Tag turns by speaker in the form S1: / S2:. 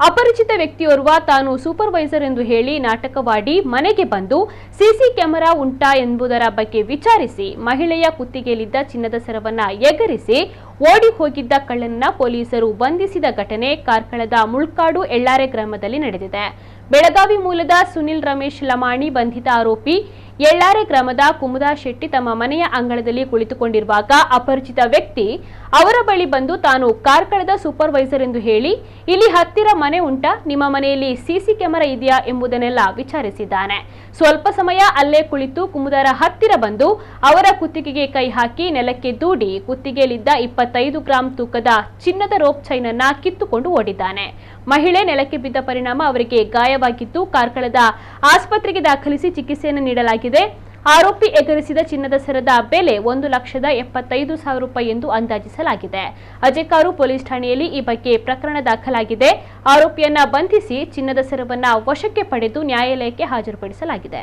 S1: ಅಪರಿಚಿತ ವ್ಯಕ್ತಿಯೋರ್ವ ತಾನು ಸೂಪರ್ವೈಸರ್ ಎಂದು ಹೇಳಿ ನಾಟಕವಾಡಿ ಮನೆಗೆ ಬಂದು ಸಿಸಿ ಕ್ಯಾಮೆರಾ ಉಂಟಾ ಎಂಬುದರ ಬಗ್ಗೆ ವಿಚಾರಿಸಿ ಮಹಿಳೆಯ ಕುತ್ತಿಗೆಯಲ್ಲಿದ್ದ ಚಿನ್ನದ ಸರವನ್ನ ಎಗರಿಸಿ ಓಡಿ ಹೋಗಿದ್ದ ಕಳ್ಳನನ್ನ ಪೊಲೀಸರು ಬಂಧಿಸಿದ ಘಟನೆ ಕಾರ್ಕಳದ ಮುಳ್ಕಾಡು ಎಳ್ಳಾರೆ ಗ್ರಾಮದಲ್ಲಿ ನಡೆದಿದೆ. ಬೆಳಗಾವಿ ಮೂಲದ ಸುನಿಲ್ ರಮೇಶ್ ಲಮಾಣಿ ಬಂಧಿತ ಆರೋಪಿ ಎಳ್ಳಾರೆ ಗ್ರಾಮದ ಕುಮುದಾ ಶೆಟ್ಟಿ ತಮ್ಮ ಮನೆಯ ಅಂಗಳದಲ್ಲಿ ಕುಳಿತುಕೊಂಡಿರುವಾಗ ಅಪರಿಚಿತ ವ್ಯಕ್ತಿ ಅವರ ಬಳಿ ಬಂದು ತಾನು ಕಾರ್ಕಳದ ಸೂಪರ್ವೈಸರ್ ಎಂದು ಹೇಳಿ, ಇಲ್ಲಿ ಹತ್ತಿರ ಮನೆ ಉಂಟಾ, ನಿಮ್ಮ ಮನೆಯಲ್ಲಿ ಸಿಸಿ ಕ್ಯಾಮೆರಾ ಇದೆಯಾ ಎಂಬುದನ್ನೆಲ್ಲ ವಿಚಾರಿಸಿದ್ದಾನೆ. ಸ್ವಲ್ಪ ಸಮಯ ಅಲ್ಲೇ ಕುಳಿತು ಕುಮುದಾರ ಹತ್ತಿರ ಬಂದು ಅವರ ಕುತ್ತಿಗೆಗೆ ಕೈ ಹಾಕಿ ನೆಲಕ್ಕೆ ದೂಡಿ, ಕುತ್ತಿಗೆಯಲ್ಲಿದ್ದ ಇಪ್ಪತ್ತೈದು ಗ್ರಾಂ ತೂಕದ ಚಿನ್ನದ ರೋಪ್ ಚೈನ್ ಅನ್ನ ಕಿತ್ತುಕೊಂಡು ಓಡಿದ್ದಾನೆ. ಮಹಿಳೆ ನೆಲಕ್ಕೆ ಬಿದ್ದ ಪರಿಣಾಮ ಅವರಿಗೆ ಗಾಯವಾಗಿದ್ದು ಕಾರ್ಕಳದ ಆಸ್ಪತ್ರೆಗೆ ದಾಖಲಿಸಿ ಚಿಕಿತ್ಸೆಯನ್ನು ನೀಡಲಾಗಿದೆ. ಆರೋಪಿ ಎಗರಿಸಿದ ಚಿನ್ನದ ಸರದ ಬೆಲೆ ಒಂದು ಲಕ್ಷದ ಎಪ್ಪತ್ತೈದು ಸಾವಿರ ರೂಪಾಯಿ ಎಂದು ಅಂದಾಜಿಸಲಾಗಿದೆ. ಅಜೆಕಾರು ಪೊಲೀಸ್ ಠಾಣೆಯಲ್ಲಿ ಈ ಬಗ್ಗೆ ಪ್ರಕರಣ ದಾಖಲಾಗಿದೆ. ಆರೋಪಿಯನ್ನ ಬಂಧಿಸಿ ಚಿನ್ನದ ಸರವನ್ನ ವಶಕ್ಕೆ ಪಡೆದು ನ್ಯಾಯಾಲಯಕ್ಕೆ ಹಾಜರುಪಡಿಸಲಾಗಿದೆ.